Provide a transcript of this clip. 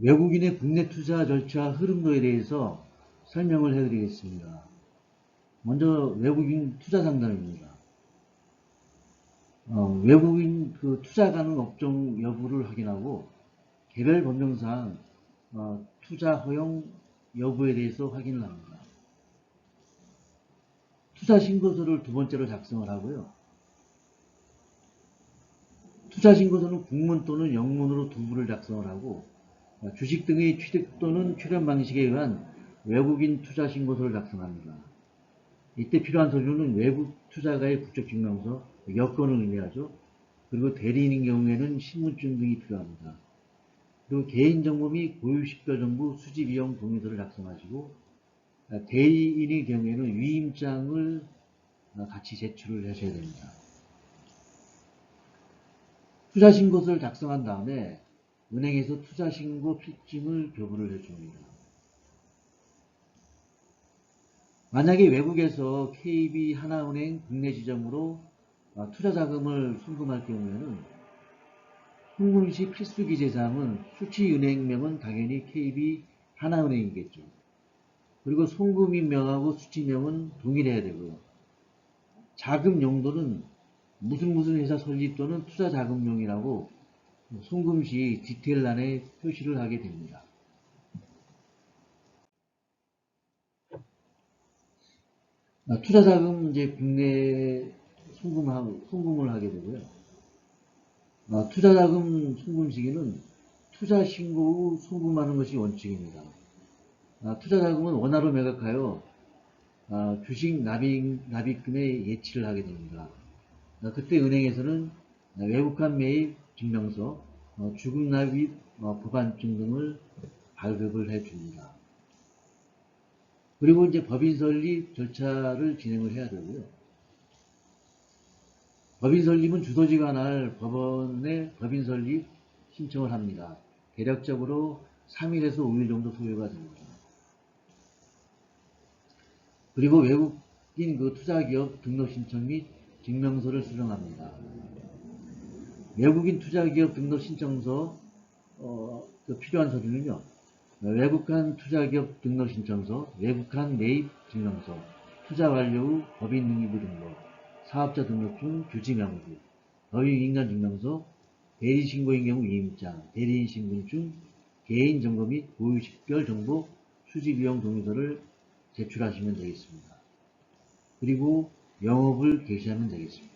외국인의 국내 투자 절차 흐름도에 대해서 설명을 해드리겠습니다. 먼저 외국인 투자 상담입니다. 어, 외국인 그 투자 가능 업종 여부를 확인하고 개별 법령상 어, 투자 허용 여부에 대해서 확인을 합니다. 투자 신고서를 두 번째로 작성을 하고요. 투자 신고서는 국문 또는 영문으로 두 부를 작성을 하고 어, 주식 등의 취득 또는 출연 방식에 의한 외국인 투자 신고서를 작성합니다. 이때 필요한 서류는 외국 투자가의 국적 증명서, 여권을 의미하죠. 그리고 대리인인 경우에는 신분증 등이 필요합니다. 그리고 개인정보 및 고유식별정보 수집비용 동의서를 작성하시고 아, 대리인의 경우에는 위임장을 아, 같이 제출을 하셔야 됩니다. 투자신고서를 작성한 다음에 은행에서 투자신고 필증을 교부를 해줍니다. 만약에 외국에서 KB 하나은행 국내 지점으로 아, 투자자금을 송금할 경우에는 송금 시 필수 기재사항은 수취은행명은 당연히 KB 하나은행이겠죠. 그리고 송금인명하고 수취명은 동일해야 되고요. 자금 용도는 무슨 무슨 회사 설립 또는 투자 자금용이라고 송금 시 디테일란에 표시를 하게 됩니다. 아, 투자 자금 이제 국내 송금하고 송금을 하게 되고요. 아, 투자 자금 송금 시기는 투자 신고 후 송금하는 것이 원칙입니다. 아, 투자 자금은 원화로 매각하여 아, 주식 납입, 납입금에 예치를 하게 됩니다. 아, 그때 은행에서는 외국한 매입 증명서, 어, 주금 납입 어, 보관증 등을 발급을 해 줍니다. 그리고 이제 법인 설립 절차를 진행을 해야 되고요. 법인 설립은 주소지가 날 법원에 법인 설립 신청을 합니다. 대략적으로 3일에서 5일 정도 소요가 됩니다. 그리고 외국인 그 투자기업 등록 신청 및 증명서를 수령합니다. 외국인 투자기업 등록 신청서 어, 그 필요한 서류는요. 외국한 투자기업 등록 신청서, 외국한 매입 증명서, 투자 완료 후 법인 능력부 등록, 사업자 등록증, 규지 명부, 법인 인간 증명서, 대리 신고인 경우 위임장, 대리인 신분증, 개인 점거 및 고유 식별 정보 수집 비용 동의서를 제출하시면 되겠습니다. 그리고 영업을 개시하면 되겠습니다.